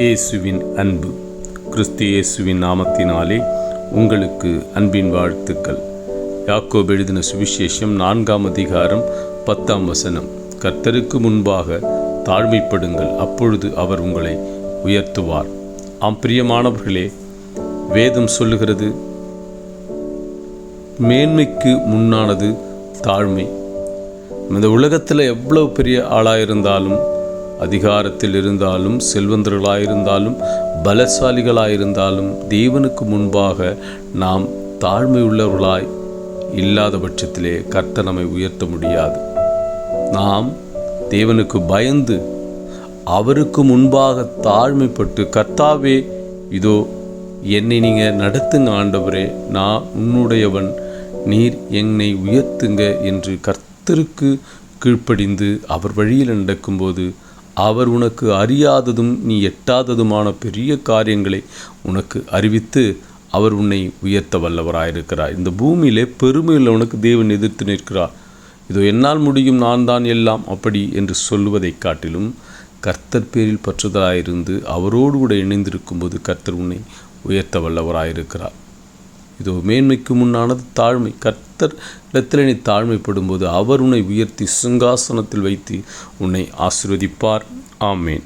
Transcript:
இயேசுவின் அன்பு. கிறிஸ்து இயேசுவின் நாமத்தினாலே உங்களுக்கு அன்பின் வாழ்த்துக்கள். யாக்கோப் எழுதின சுவிசேஷம் நான்காம் அதிகாரம் பத்தாம் வசனம். கர்த்தருக்கு முன்பாக தாழ்மைப்படுங்கள் அப்பொழுது அவர் உங்களை உயர்த்துவார். ஆம் பிரியமானவர்களே வேதம் சொல்லுகிறது மேன்மைக்கு முன்னானது தாழ்மை. இந்த உலகத்தில் எவ்வளவு பெரிய ஆளாக இருந்தாலும் அதிகாரத்தில் இருந்தாலும் செல்வந்தர்களாக இருந்தாலும் பலசாலிகளாக இருந்தாலும் தேவனுக்கு முன்பாக நாம் தாழ்மையுள்ளவர்களாய் இல்லாத பட்சத்திலே கர்த்த நம்மை உயர்த்த முடியாது. நாம் தேவனுக்கு பயந்து அவருக்கு முன்பாக தாழ்மைப்பட்டு கர்த்தாவே இதோ என்னை நீங்கள் நடத்துங்க ஆண்டவரே. நான் உன்னுடையவன். நீர் என்னை உயர்த்துங்க என்று கர்த்தருக்கு கீழ்ப்படிந்து அவர் வழியில் நடக்கும்போது அவர் உனக்கு அறியாததும் நீ எட்டாததுமான பெரிய காரியங்களை உனக்கு அறிவித்து அவர் உன்னை உயர்த்த வல்லவராயிருக்கிறார். இந்த பூமியிலே பெருமையுள்ளவனுக்கு தேவன் எதிர்த்து நிற்கிறார். இதோ என்னால் முடியும் நான் தான் எல்லாம் அப்படி என்று சொல்லுவதைக் காட்டிலும் கர்த்தர் பேரில் பற்றுதலாயிருந்து அவரோடு கூட இணைந்திருக்கும்போது கர்த்தர் உன்னை உயர்த்த வல்லவராயிருக்கிறார். இதோ மேன்மைக்கு முன்னானது தாழ்மை. கர்த்தர் இடத்தில் நீ தாழ்மைப்படும்போது அவர் உன்னை உயர்த்தி சிங்காசனத்தில் வைத்து உன்னை ஆசிர்வதிப்பார். ஆமேன்.